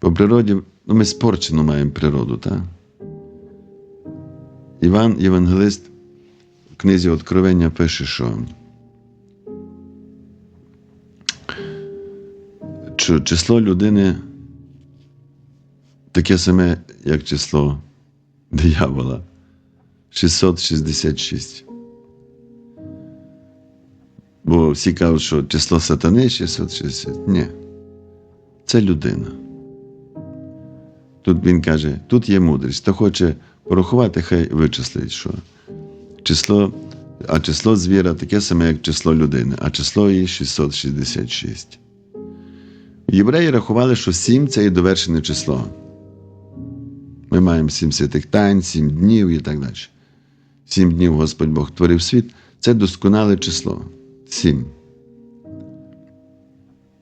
По природі, ну, ми спорчену маємо природу, так? Іван Євангелист в книзі Откровення пише, що число людини таке саме, як число диявола 666. Бо всі кажуть, що число сатани 660. Ні. Це людина. Тут він каже, тут є мудрість. Хто хоче порахувати, хай вичислить, що число, а число звіра таке саме, як число людини, а число її 666. Євреї рахували, що 7 це і довершене число. Ми маємо сім святих тайн, сім днів і так далі. Сім днів Господь Бог творив світ це досконале число. Сім.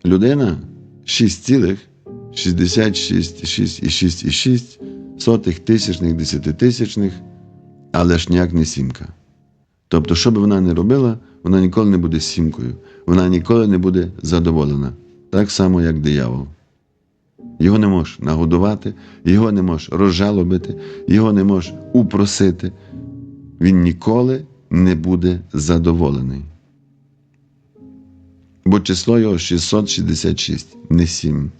Людина 6,66,6,6 сотих, тисячних, десятитисячних, але ж ніяк не сімка. Тобто, що би вона не робила, вона ніколи не буде сімкою, вона ніколи не буде задоволена. Так само, як диявол. Його не можеш нагодувати, його не можеш розжалобити, його не можеш упросити. Він ніколи не буде задоволений. Бо число його 666, не 7.